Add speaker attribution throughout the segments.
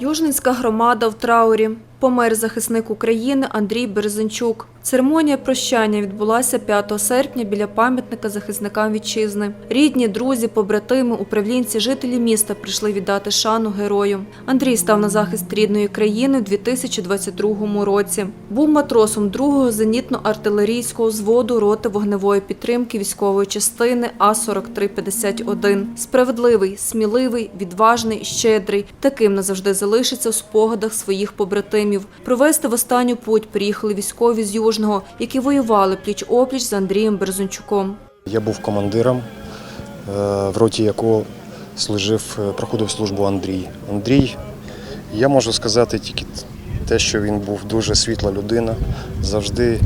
Speaker 1: Южненська громада в траурі. Помер захисник України Андрій Березенчук. Церемонія прощання відбулася 5 серпня біля пам'ятника захисникам вітчизни. Рідні, друзі, побратими, управлінці, жителі міста прийшли віддати шану герою. Андрій став на захист рідної країни в 2022 році. Був матросом 2-го зенітно-артилерійського взводу роти вогневої підтримки військової частини А-4351. Справедливий, сміливий, відважний, щедрий. Таким назавжди залишиться в спогадах своїх побратимів. Провести в останню путь приїхали військові з Южного, які воювали пліч-опліч з Андрієм Березунчуком.
Speaker 2: Я був командиром, е, в роті якого служив, е, проходив службу Андрій. Андрій, я можу сказати тільки те, що він був дуже світла людина, завжди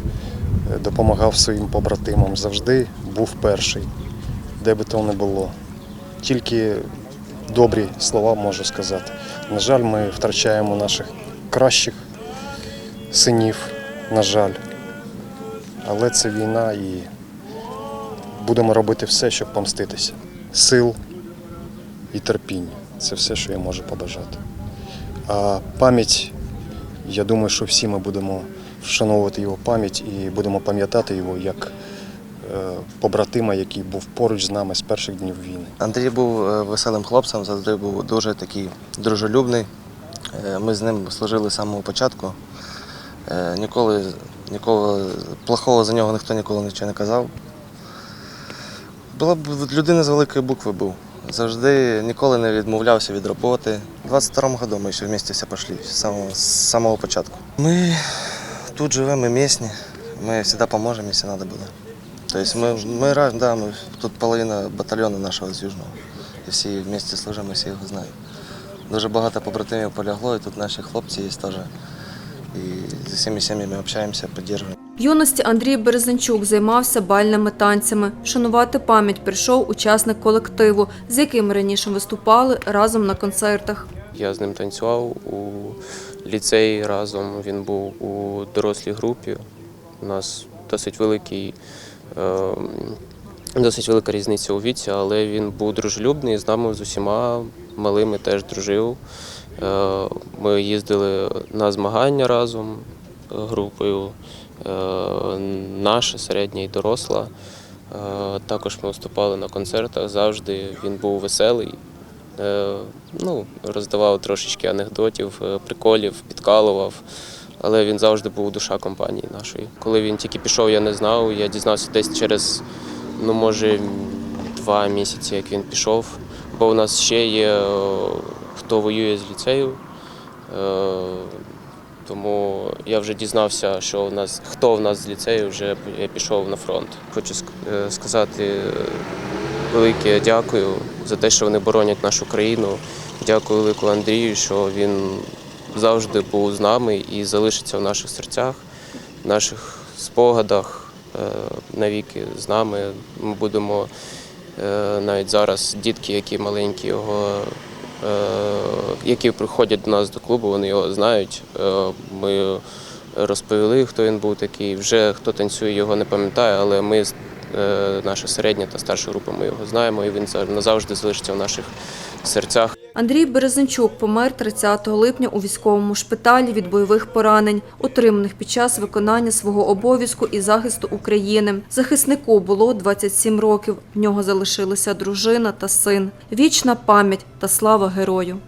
Speaker 2: е, допомагав своїм побратимам, завжди був перший, де би то не було. Тільки добрі слова можу сказати. На жаль, ми втрачаємо наших кращих синів, на жаль. Але це війна і будемо робити все, щоб помститися. Сил і терпіння це все, що я можу побажати. А пам'ять, я думаю, що всі ми будемо вшановувати його пам'ять і будемо пам'ятати його як е, побратима, який був поруч з нами з перших днів війни.
Speaker 3: Андрій був е, веселим хлопцем, завжди був дуже такий дружелюбний. Е, Ми з ним служили з самого початку. Е, Ніколи, ніколи плохого за нього ніхто ніколи нічого не казав. Була б людина з великої букви був. Завжди ніколи не відмовлявся від роботи. У 22-му году ми ще вместе все пішли з самого, з самого початку. Ми тут живемо, ми місні, ми завжди поможемо, якщо треба буде. Тобто ми, ми, да, ми тут половина батальйону нашого з Южного. І всі вместе служимо, всі його знають. Дуже багато побратимів полягло, і тут наші хлопці є теж. І з усіма сім'ями общаємося, підтримуємо.
Speaker 1: В юності Андрій Березенчук займався бальними танцями. Шанувати пам'ять прийшов учасник колективу, з яким раніше виступали разом на концертах.
Speaker 4: Я з ним танцював у ліцеї разом. Він був у дорослій групі. У нас досить великий, е, досить велика різниця у віці, але він був дружелюбний, з нами з усіма малими теж дружив. Е, Ми їздили на змагання разом е, групою, е, наша, середня і доросла. Також ми виступали на концертах завжди. Він був веселий. Ну, роздавав трошечки анекдотів, приколів, підкалував. Але він завжди був душа компанії нашої. Коли він тільки пішов, я не знав. Я дізнався десь через, ну може, два місяці, як він пішов. Бо у нас ще є е, хто воює з ліцею. Е, Тому я вже дізнався, що в нас хто в нас з ліцею вже пішов на фронт. Хочу е, сказати велике дякую за те, що вони боронять нашу країну. Дякую велику Андрію, що він завжди був з нами і залишиться в наших серцях, в наших спогадах навіки з нами. Ми будемо навіть зараз дітки, які маленькі його. е, Які приходять до нас до клубу, вони його знають. Е, Ми розповіли, хто він був такий. Вже хто танцює, його не пам'ятає, але ми Е, наша середня та старша група. Ми його знаємо, і він за- назавжди залишиться в наших серцях.
Speaker 1: Андрій Березенчук помер 30 липня у військовому шпиталі від бойових поранень, отриманих під час виконання свого обов'язку і захисту України. Захиснику було 27 років. В нього залишилися дружина та син. Вічна пам'ять та слава герою.